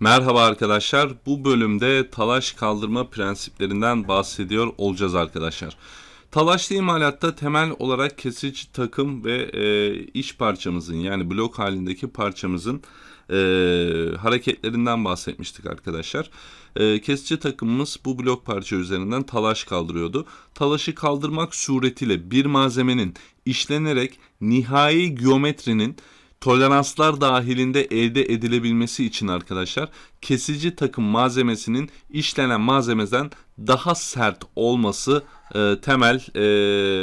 Merhaba arkadaşlar. Bu bölümde talaş kaldırma prensiplerinden bahsediyor olacağız arkadaşlar. Talaşlı imalatta temel olarak kesici takım ve e, iç parçamızın yani blok halindeki parçamızın e, hareketlerinden bahsetmiştik arkadaşlar. E, kesici takımımız bu blok parça üzerinden talaş kaldırıyordu. Talaşı kaldırmak suretiyle bir malzemenin işlenerek nihai geometrinin toleranslar dahilinde elde edilebilmesi için arkadaşlar kesici takım malzemesinin işlenen malzemeden daha sert olması e, temel e,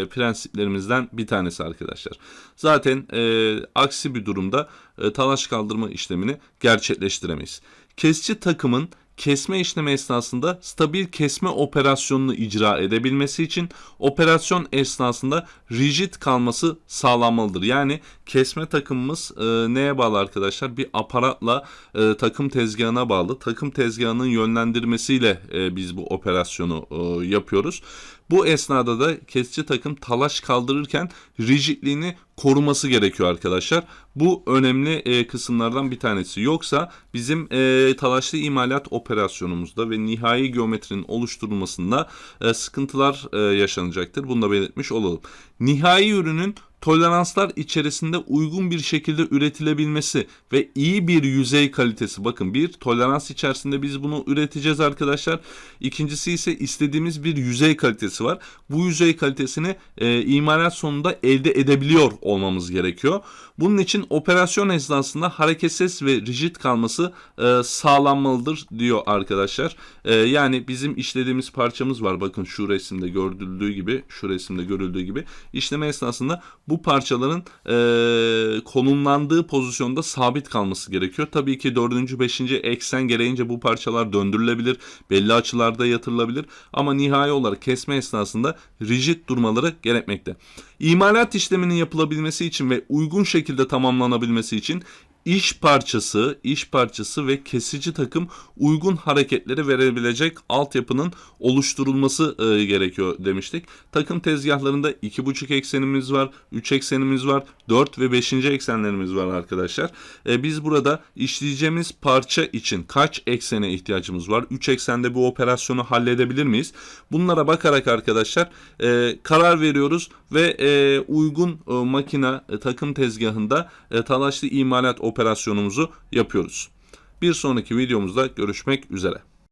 prensiplerimizden bir tanesi arkadaşlar. Zaten e, aksi bir durumda e, talaş kaldırma işlemini gerçekleştiremeyiz. Kesici takımın kesme işlemi esnasında stabil kesme operasyonunu icra edebilmesi için operasyon esnasında rigid kalması sağlanmalıdır. Yani kesme takımımız e, neye bağlı arkadaşlar? Bir aparatla e, takım tezgahına bağlı. Takım tezgahının yönlendirmesiyle e, biz bu operasyonu e, yapıyoruz. Bu esnada da kesici takım talaş kaldırırken rigidliğini koruması gerekiyor arkadaşlar. Bu önemli e, kısımlardan bir tanesi. Yoksa bizim e, talaşlı imalat operasyonumuzda ve nihai geometrinin oluşturulmasında e, sıkıntılar e, yaşanacaktır. Bunu da belirtmiş olalım. Nihai ürünün toleranslar içerisinde uygun bir şekilde üretilebilmesi ve iyi bir yüzey kalitesi. Bakın bir tolerans içerisinde biz bunu üreteceğiz arkadaşlar. İkincisi ise istediğimiz bir yüzey kalitesi var. Bu yüzey kalitesini e, imalat sonunda elde edebiliyor olmamız gerekiyor. Bunun için operasyon esnasında hareketsiz ve rigid kalması e, sağlanmalıdır diyor arkadaşlar. E, yani bizim işlediğimiz parçamız var. Bakın şu resimde görüldüğü gibi, şu resimde görüldüğü gibi işleme esnasında bu parçaların e, konumlandığı pozisyonda sabit kalması gerekiyor. Tabii ki 4. 5. eksen gereğince bu parçalar döndürülebilir, belli açılarda yatırılabilir ama nihai olarak kesme esnasında rigid durmaları gerekmekte. İmalat işleminin yapılabilmesi için ve uygun şekilde tamamlanabilmesi için iş parçası, iş parçası ve kesici takım uygun hareketleri verebilecek altyapının oluşturulması e, gerekiyor demiştik. Takım tezgahlarında 2.5 eksenimiz var, 3 eksenimiz var, 4 ve 5. eksenlerimiz var arkadaşlar. E, biz burada işleyeceğimiz parça için kaç eksene ihtiyacımız var? 3 eksende bu operasyonu halledebilir miyiz? Bunlara bakarak arkadaşlar e, karar veriyoruz ve e, uygun e, makina e, takım tezgahında e, talaşlı imalat operasyonumuzu yapıyoruz. Bir sonraki videomuzda görüşmek üzere.